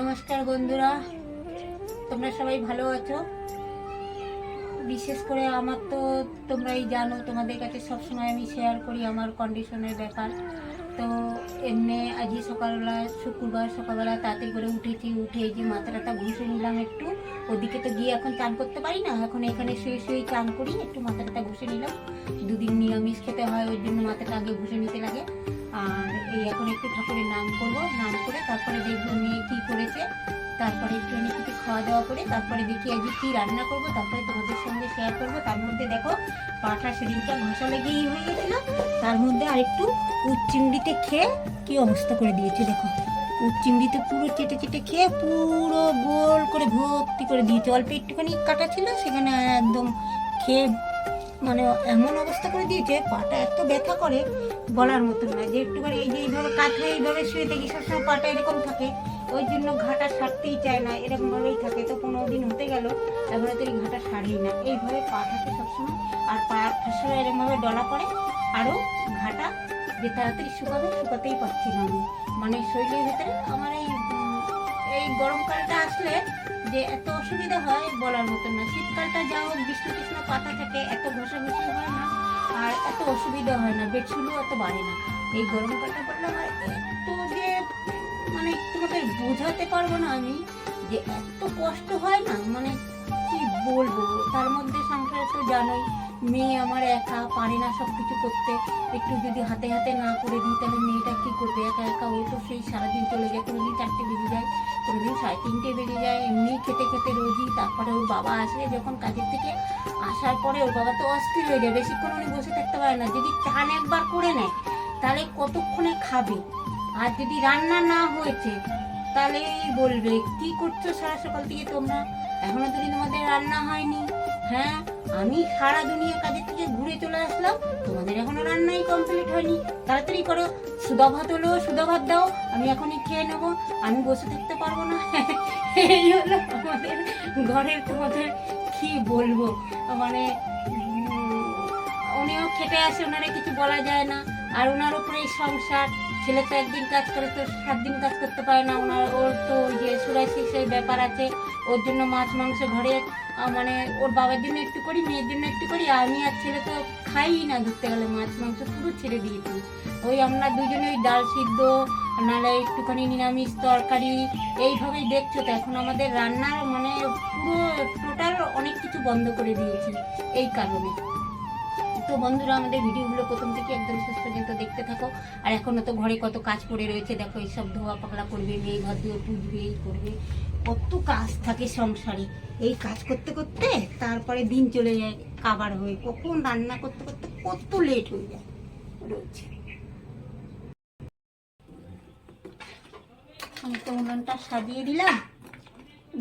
নমস্কার বন্ধুরা, তোমরা সবাই ভালো আছো? বিশেষ করে আমার তো তোমরাই জানো, তোমাদের কাছে সবসময় আমি শেয়ার করি আমার কন্ডিশনের ব্যাপার। তো এমনি আজই সকালবেলা, শুক্রবার সকালবেলা তাড়াতাড়ি করে উঠেছি, উঠে যে মাথাটা ঘুষে নিলাম একটু। ওদিকে তো গিয়ে এখন চান করতে পারি না। এখন এখানে শুয়ে শুয়ে চান করি, একটু মাথা টাথা ঘুষে নিলাম। দুদিন নিরামিষ খেতে হয়, ওই জন্য মাথাটা আগে ঘুষে নিতে লাগে। আর এই এখন একটু ঠাকুরের নাম করব, নাম করে তারপরে দেখব মেয়ে কী করেছে। তারপরে একটুখানি কিছু খাওয়া দাওয়া করে, তারপরে দেখি আজকে কী রান্না করব, তারপরে তোমাদের সঙ্গে শেয়ার করব। তার মধ্যে দেখো পাটা সেদিনটা ঘষা লেগেই হয়ে গেছিল। তার মধ্যে আরেকটু উচ চিংড়িতে খেয়ে কী অবস্থা করে দিয়েছে দেখো। চিংড়িতে পুরো চেটে চেটে খেয়ে পুরো গোল করে ভর্তি করে দিয়েছে। অল্প একটুখানি কাটা ছিল, সেখানে একদম খেয়ে মানে এমন অবস্থা করে দিয়েছে, পাটা এত ব্যথা করে বলার মতন না যে একটুখানি এই যে এইভাবে কাঁথা এইভাবে শুয়ে থাকি সবসময় পাটা এরকম থাকে, ওই জন্য ঘাটা সারতেই চায় না এরকম ভাবেই থাকে। তো পনেরো দিন হতে গেল, এখনও তো এই ঘাটা সারি না। এইভাবে পা থাকে সবসময় আর পা ঠাসা এরকমভাবে ডলা পড়ে, আরও ঘাটা যে তাড়াতাড়ি শুকাবে, শুকাতেই পারছি না আমি। মানে শরীরের ভেতরে আমার এই এই গরমকালটা আসলে যে এত অসুবিধা হয় বলার মতন না। শীতকালটা যা হোক বিষ্ণু কৃষ্ণ পাতা থাকে এত ঘষাঘষি হয় না, আর এত অসুবিধা হয় না বেডশুলও এত বাড়ে না। এই গরমকালটা পড়লে আমার এত যে মানে তোমাকে বোঝাতে পারব না আমি যে এত কষ্ট হয় না মানে কি বলব? তার মধ্যে সংসারে তো জানোই মেয়ে আমার একা, পারে না সব কিছু করতে। একটু যদি হাতে হাতে না করে দিই, তাহলে মেয়েটা কী করবে? একা একা ও তো সেই সারাদিন চলে যায় কোনোদিন চারটে বেজে যায় কোনোদিন সাড়ে তিনটে বেজে যায়, এমনি খেতে খেতে রোজই। তারপরে ওর বাবা আসে যখন কাজের থেকে আসার পরে, ওর বাবা তো অস্থির হয়ে যায়, বেশিক্ষণ উনি বসে থাকতে পারে না। যদি চান একবার করে নেয়, তাহলে কতক্ষণে খাবে? আর যদি রান্না না হয়েছে তাহলে বলবে, কি করছ সারা সকাল থেকে তোমরা? এখনও যদি তোমাদের রান্না হয়নি। হ্যাঁ আমি সারা দুনিয়া কাজের থেকে ঘুরে চলে আসলাম। তোমাদের এখনও রান্নাই কমপ্লিট হয়নি। তাড়াতাড়ি করো, সুদা ভাত হলো, সুদা ভাত দাও, আমি এখনই খেয়ে নেব। আমি বসে থাকতে পারব না। এই হলো আমাদের ঘরের তোমাদের কি বলব? মানে উনিও খেটে আসে, ওনারা কিছু বলা যায় না। আর ওনার উপরেই সংসার, ছেলে তো একদিন কাজ করে, তো সাত দিন কাজ করতে পারে না। ওনার ওর তো ওই যে সুরাইসিসের ব্যাপার আছে। ওর জন্য মাছ, মাংস ঘরে মানে ওর বাবার জন্য একটু করি, মেয়ের জন্য একটু করি আমি আর ছেলে তো খাই না ধরতে গেলে, মাছ, মাংস পুরো ছেড়ে দিয়েছি। ওই আমরা দুজনে ওই ডাল সিদ্ধ, নাহলে একটুখানি নিরামিষ তরকারি, এইভাবেই দেখছ তো, এখন আমাদের রান্নার মানে পুরো টোটাল অনেক কিছু বন্ধ করে দিয়েছি, এই কারণে। তো বন্ধুরা, আমাদের ভিডিওগুলো প্রথম থেকে একদম শেষ পর্যন্ত দেখতে থাকো। আর এখনও তো ঘরে কত কাজ পড়ে রয়েছে, দেখো, এইসব ধোয়া পাকলা করবে, মেয়ে ঘর দিয়ে পুজবে, এই করবে। কত কাজ থাকে সংসারে। এই কাজ করতে করতে তারপরে দিন চলে যায় কাবার হয়ে। কখন রান্না করতে করতে কত লেট হয়ে যায়। রয়েছে। আমি তো উনুনটা সাজিয়ে দিলাম।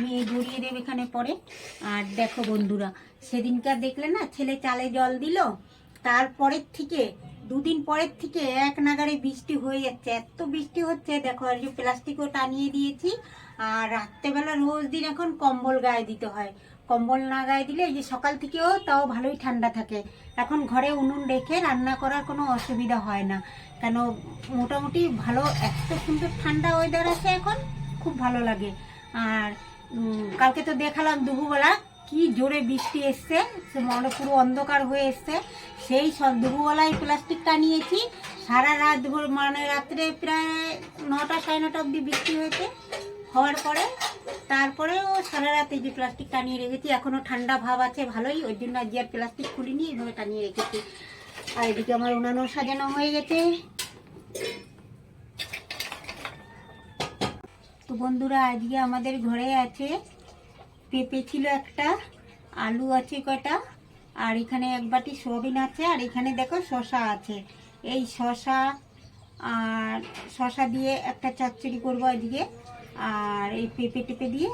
মেয়ে ধরিয়ে দেবে এখানে পরে। আর দেখো বন্ধুরা, সেদিনকার দেখলে না, ছেলে চালে জল দিল, তারপরের থেকে, দুদিন পরের থেকে এক নাগারে বৃষ্টি হয়ে যাচ্ছে। এত বৃষ্টি হচ্ছে, দেখো আর যে প্লাস্টিকও টানিয়ে দিয়েছি, আর রাত্রেবেলা রোজ দিন এখন কম্বল গায়ে দিতে হয়। কম্বল না গায়ে দিলে এই যে সকাল থেকেও তাও ভালোই ঠান্ডা থাকে। এখন ঘরে উনুন রেখে রান্না করার কোনো অসুবিধা হয় না। কেন, মোটামুটি ভালো, এত সুন্দর ঠান্ডা ওয়েদার আছে এখন, খুব ভালো লাগে। আর কালকে তো দেখালাম দুপুরবেলা। কি জোরে বৃষ্টি এসছে, সে মনে পুরো অন্ধকার হয়ে এসছে। সেই সব দুপুরবেলায় প্লাস্টিক টানিয়েছি সারা রাত ভোর মানে রাত্রে প্রায় নটা সাড়ে নটা অবধি বৃষ্টি হয়েছে। হওয়ার পরে তারপরে ও সারা রাতে যে প্লাস্টিক টানিয়ে রেখেছি। এখনও ঠান্ডা ভাব আছে ভালোই, ওই জন্য আজকে আর প্লাস্টিক খুলিনি এইভাবে টানিয়ে রেখেছি। আর এদিকে আমার উনানো সাজানো হয়ে গেছে। বন্ধুরা, আজকে আমাদের ঘরে আছে পেঁপে ছিল একটা, আলু আছে কটা আর এখানে এক বাটি সোয়াবিন আছে, আর এখানে দেখো শশা আছে। এই শশা আর শশা দিয়ে একটা চচ্চড়ি করব আজকে, আর এই পেঁপে টেপে দিয়ে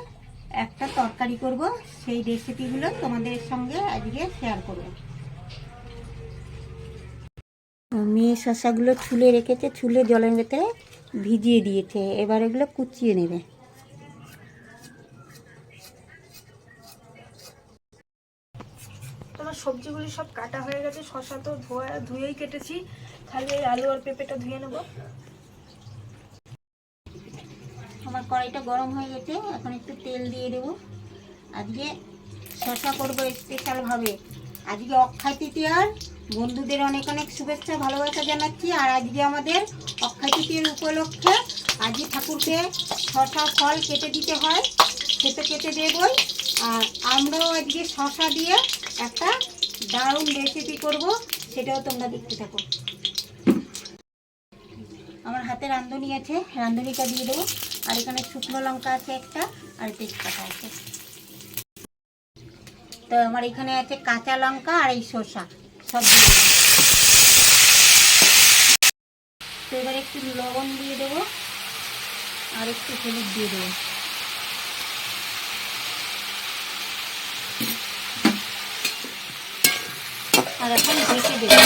একটা তরকারি করব। সেই রেসিপিগুলো তোমাদের সঙ্গে আজকে শেয়ার করব। মেয়ে শশাগুলো ছুলে রেখেছে ছুলে জলের ভেতরে ভিজিয়ে দিয়েছে এবার এগুলো কুচিয়ে নেবে। তোমার সবজিগুলি সব কাটা হয়ে গেছে শশা তো ধোয়া ধুয়েই কেটেছি। খালি এই আলু আর পেঁপেটা ধুয়ে নেব। আমার কড়াইটা গরম হয়ে গেছে এখন একটু তেল দিয়ে দেবো। আজকে শশা করব স্পেশালভাবে আজকে অক্ষয় তৃতীয়ার বন্ধুদের অনেক অনেক শুভেচ্ছা, ভালোবাসা জানাচ্ছি। আর আজকে আমাদের অক্ষয় তৃতীয়ার উপলক্ষে আজকে ঠাকুরকে শশা ফল কেটে দিতে হয়। সে তো কেটে দেবই আর আমরাও আজকে শশা দিয়ে একটা দারুণ রেসিপি করব, সেটাও তোমরা দেখতে থাকো। আমার হাতে রাঁধুনি আছে, রাঁধুনিটা দিয়ে দেবো। আর এখানে শুকনো লঙ্কা আছে একটা, আর তেজপাতা আছে। তো আমার এখানে আছে কাঁচা লঙ্কা আর এই শসা, সব তো এবার একটু লবণ দিয়ে দেবো আর একটু হলুদ দিয়ে দেবো। আর এখন ঢেকে দেবো।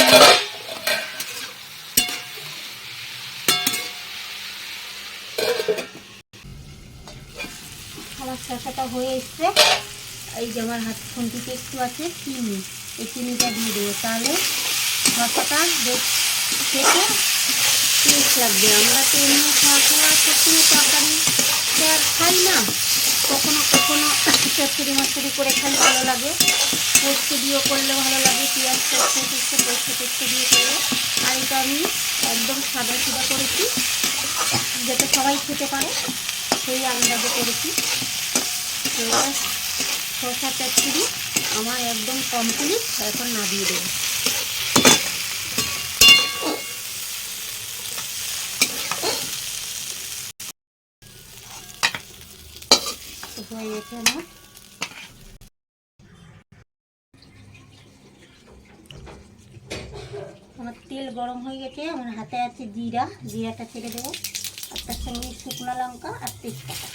আমার শসাটা হয়ে এসছে। এই যে আমার হাত খুন্তিতে একটু আছে, চিনি। এই চিনিটা দিয়ে দেবো। তাহলে বেশ খেতে টেস্ট লাগবে। আমরা তো এমনি খাওয়া খাওয়া সবসময় তরকারি আর খাই না। কখনো কখনো চচ্চড়ি মচড়ি করে খাই, ভালো লাগে। পোস্ত দিয়েও করলে ভালো লাগে, পেঁয়াজ পোস্ত পোস্ত পোস্ত পোস্ত দিয়ে করলে। আর এটা আমি একদম সাদা সিদা করেছি, যাতে সবাই খেতে পারে, সেই আন্দাজে করেছি। তো শসা চচ্চড়ি আমার একদম কমপ্লিট এখন নামিয়ে দেবো। আমার আমার তেল গরম হয়ে গেছে, আমার হাতে আছে জিরা, জিরাটা ছেড়ে দেবো। আর তার সঙ্গে শুকনো লঙ্কা আর তেজপাতা।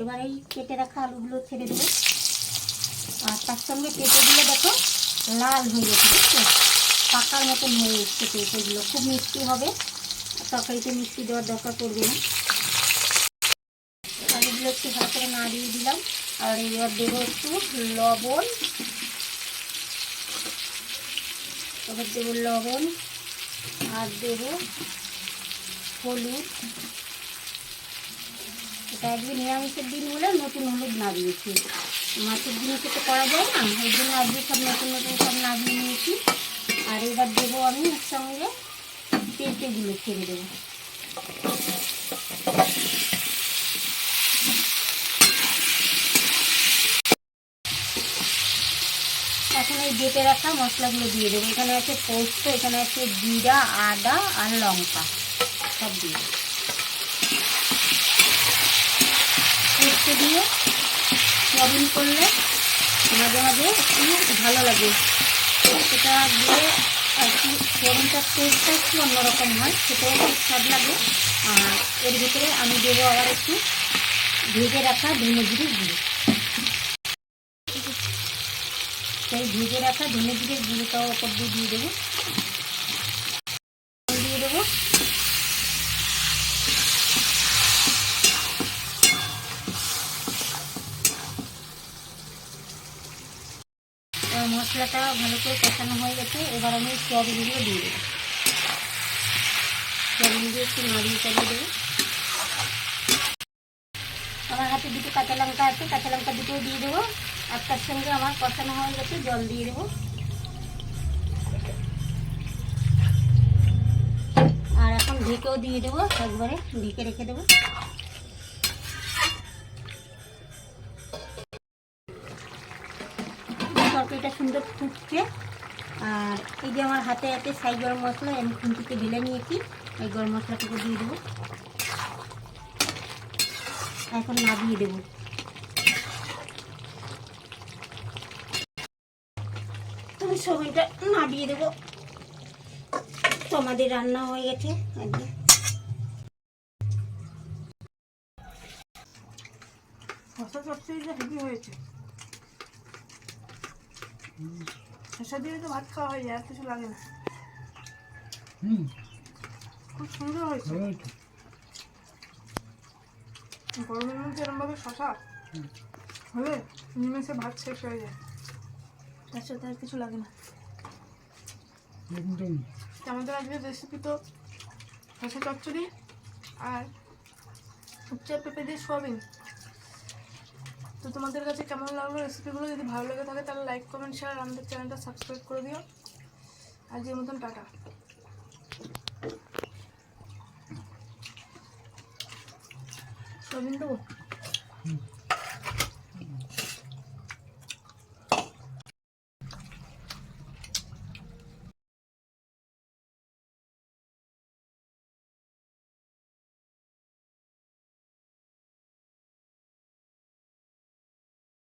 এবার এই কেটে রাখা আলুগুলো ছেড়ে দেবো। আর তার সঙ্গে পেঁপেগুলো দেখো লাল হয়ে গেছে বুঝছ পাকার মতন হয়ে এসছে পেঁপেগুলো। খুব মিষ্টি হবে। তরকারিতে মিষ্টি দেওয়ার দরকার পড়বে না। আলুগুলো একটু ভালো করে নাড়িয়ে দিলাম। আর এবার দেবো একটু লবণ। এবার দেবো লবণ। আর দেবো হলুদ। এটা আজকে নিরামিষের দিন বলে নতুন হলুদ না মাছের জিনিসে তো করা যায় না ওই জন্য আজকে সব নতুন নতুন সব নামিয়ে নিয়েছি। আর এবার দেবো আমি এর সঙ্গে পেঁপেগুলো ছেড়ে দেবো। এখন এই বেটে রাখা মশলাগুলো দিয়ে দেবো। এখানে আছে পোস্ত, এখানে আছে জিরা, আদা আর লঙ্কা, সব দিয়ে দেবো। পোস্ত দিয়ে সয়াবিন করলে মাঝে মাঝে একটু ভালো লাগে। সেটা দিয়ে আর কি সয়াবিনটার টেস্টটা একটু অন্যরকম হয় সেটাও খুব স্বাদ লাগে। আর এর ভিতরে আমি দেবো আবার একটু ভেজে রাখা ধনে গুঁড়ো। সেই ভেজে রাখা ধনে গুঁড়োটাও ওপর দিয়ে দিয়ে দেবো দিয়ে দেবো এবার মশলাটা ভালো করে কষানো হয়ে গেছে, এবার আমি সয়াবিনগুলো দিয়ে দেবো। দিয়ে একটু নাড়িয়ে চালিয়ে দেবো। আমার হাতে দুটো কাঁচা লঙ্কা আছে, কাঁচা লঙ্কা দুটোও দিয়ে দেবো। আর তার সঙ্গে আমার কষানো হয়ে গেছে, জল দিয়ে দেবো। আর এখন ঢেকেও দিয়ে দেবো, একবারে ঢেকে রেখে দেবো। সুন্দর ফুটছে। আর এই যে আমার হাতে হাতে সাই গরম মশলা, আমি খুন্তিতে ঢেলে নিয়েছি। এই গরম মশলাটাকে দিয়ে দেবো। এখন নাবিয়ে দেবো। আমি সময়টা নাবিয়ে দেবো। তো আমাদের রান্না হয়ে গেছে। হয়েছে। শসা দিয়ে তো ভাত খাওয়া হয়ে যায় আর কিছু লাগে না। হুম। খুব সুন্দর হয়েছে। গরমের মধ্যে এরমভাবে শশা হলে নিমেষে ভাত শেষ হয়ে যায়। তার সাথে আর কিছু লাগে না। আমাদের আজকের রেসিপি তো শশা চচ্চড়ি আর উচ্চা পেঁপে দিয়ে সোয়াবিন। তো তোমাদের কাছে কেমন লাগল রেসিপিগুলো যদি ভালো লেগে থাকে, তাহলে লাইক কমেন্ট শেয়ার আমাদের চ্যানেলটা সাবস্ক্রাইব করে দিও। আর যে মতন, টাটা। সবিন্দু?